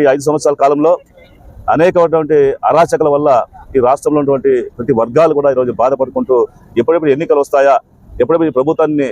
ఈ ఐదు సంవత్సరాల కాలంలో అనేకమైనటువంటి అరాచకల వల్ల ఈ రాష్ట్రంలో ఉన్నటువంటి ప్రతి వర్గాలు కూడా ఈరోజు బాధపడుకుంటూ ఎప్పుడెప్పుడు ఎన్నికలు వస్తాయా ఎప్పుడెప్పుడు ఈ ప్రభుత్వాన్ని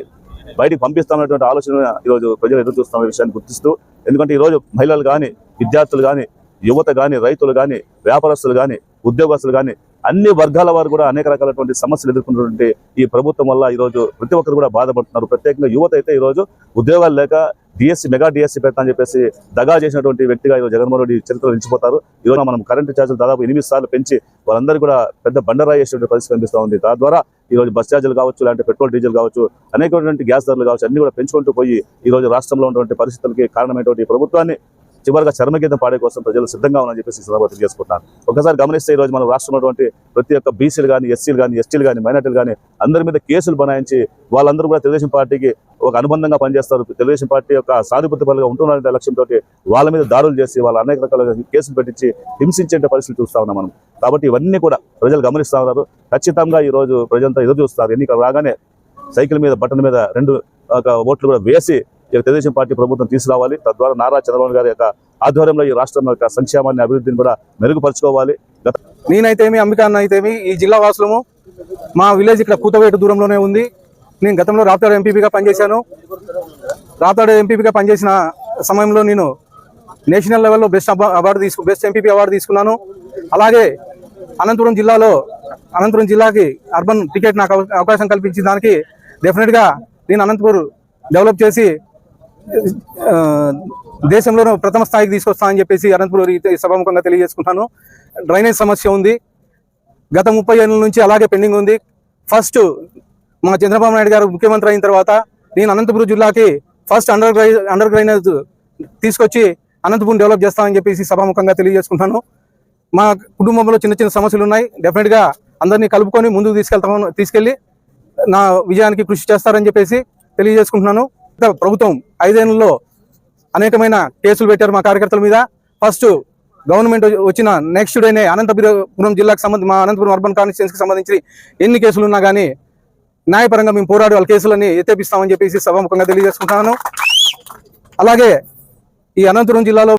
బయటికి పంపిస్తామనేటువంటి ఆలోచన ఈరోజు ప్రజలు ఎదురు చూస్తున్న విషయాన్ని గుర్తిస్తూ ఎందుకంటే ఈరోజు మహిళలు కానీ విద్యార్థులు కానీ యువత కానీ రైతులు కానీ వ్యాపారస్తులు కానీ ఉద్యోగస్తులు కానీ అన్ని వర్గాల వారు కూడా అనేక రకాలైనటువంటి సమస్యలు ఎదుర్కొన్నటువంటి ఈ ప్రభుత్వం వల్ల ఈరోజు ప్రతి ఒక్కరు కూడా బాధపడుతున్నారు. ప్రత్యేకంగా యువత అయితే ఈరోజు ఉద్యోగాలు లేక డిఎస్సి మెగా డిఎస్సి పెడతా అని చెప్పేసి దగా చేసినటువంటి వ్యక్తిగా ఈరోజు జగన్మోహన్ రెడ్డి చరిత్రలో నిలిచిపోతారు. ఈరోజు మనం కరెంటు ఛార్జీలు దాదాపు ఎనిమిది సార్లు పెంచి వాళ్ళందరూ కూడా పెద్ద బండరాయి చేసేటువంటి పరిస్థితి కనిపిస్తూ ఉంది. తద్వారా ఈ రోజు బస్ ఛార్జీలు కావచ్చు లేదంటే పెట్రోల్ డీజిల్ కావచ్చు అనేకటువంటి గ్యాస్ ధరలు కావచ్చు అన్ని కూడా పెంచుకుంటూ పోయి ఈ రాష్ట్రంలో ఉన్నటువంటి పరిస్థితులకి కారణమైనటువంటి ప్రభుత్వాన్ని చివరిగా చర్మగీతం పాడే కోసం ప్రజలు సిద్ధంగా ఉన్నారని చెప్పేసి ఈ సందర్భంగా తెలియజేసుకుంటున్నాను. ఒకసారి గమనిస్తే ఈ రోజు మన రాష్ట్రంలో ప్రతి ఒక్క బీసీలు కానీ ఎస్సీలు కానీ ఎస్టీలు కానీ మైనార్టీలు కానీ అందరి మీద కేసులు బనాయించి వాళ్ళందరూ కూడా తెలుగుదేశం పార్టీకి ఒక అనుబంధంగా పనిచేస్తారు. తెలుగుదేశం పార్టీ యొక్క సానుభూతి పనులుగా ఉంటున్నారనే లక్ష్యంతో వాళ్ళ మీద దాడులు చేసి వాళ్ళ అనేక రకాల కేసులు పెట్టించి హింసించే పరిస్థితి చూస్తా ఉన్నాం మనం. కాబట్టి ఇవన్నీ కూడా ప్రజలు గమనిస్తూ ఉన్నారు. ఖచ్చితంగా ఈ రోజు ప్రజలంతా ఎదురు చూస్తారు. ఎన్నికలు రాగానే సైకిల్ మీద బటన్ మీద రెండు ఒక ఓట్లు కూడా వేసి తెలుగుదేశం పార్టీ ప్రభుత్వం తీసుకురావాలి. తద్వారా నారా చంద్రబాబు గారి యొక్క ఆధ్వర్యంలో ఈ రాష్ట్రం యొక్క సంక్షేమాన్ని అభివృద్ధిని కూడా మెరుగుపరుచుకోవాలి. నేనైతేమి అంబికా అన్న అయితేమి ఈ జిల్లా వాసులము మా విలేజ్ ఇక్కడ కూతవేటు దూరంలోనే ఉంది. నేను గతంలో రాప్తాడు ఎంపీపీగా పనిచేశాను. రాప్తాడు ఎంపీపీగా పనిచేసిన సమయంలో నేను నేషనల్ లెవెల్లో బెస్ట్ అవార్డు తీసుకు బెస్ట్ ఎంపీపీ అవార్డు తీసుకున్నాను. అలాగే అనంతపురం జిల్లాలో అనంతపురం జిల్లాకి అర్బన్ టికెట్ నాకు అవకాశం కల్పించిన దానికి డెఫినెట్గా నేను అనంతపూర్ డెవలప్ చేసి దేశంలో దేశంలోనూ ప్రథమ స్థాయికి తీసుకొస్తానని చెప్పేసి అనంతపురం సభాముఖంగా తెలియజేసుకుంటాను. డ్రైనేజ్ సమస్య ఉంది. గత ముప్పై ఏళ్ళ నుంచి అలాగే పెండింగ్ ఉంది. ఫస్ట్ మా చంద్రబాబు నాయుడు గారు ముఖ్యమంత్రి అయిన తర్వాత నేను అనంతపురం జిల్లాకి ఫస్ట్ అండర్ గ్రై అండర్ డ్రైనేజ్ తీసుకొచ్చి అనంతపురం డెవలప్ చేస్తామని చెప్పేసి సభాముఖంగా తెలియజేసుకుంటాను. మా కుటుంబంలో చిన్న చిన్న సమస్యలు ఉన్నాయి. డెఫినెట్గా అందరినీ కలుపుకొని ముందుకు తీసుకెళ్తామని తీసుకెళ్ళి నా విజయానికి కృషి చేస్తారని చెప్పేసి తెలియజేసుకుంటున్నాను. ప్రభుత్వం ఐదేళ్ళలో అనేకమైన కేసులు పెట్టారు మా కార్యకర్తల మీద. ఫస్ట్ గవర్నమెంట్ వచ్చిన నెక్స్ట్ డేనే అనంతపురం జిల్లాకు సంబంధించి మా అనంతపురం అర్బన్ కాన్స్టిట్యున్సీకి సంబంధించి ఎన్ని కేసులు ఉన్నా కానీ న్యాయపరంగా మేము పోరాడి వాళ్ళ కేసులన్నీ ఎత్తేపిస్తామని చెప్పేసి సభాముఖంగా తెలియజేసుకుంటున్నాను. అలాగే ఈ అనంతపురం జిల్లాలో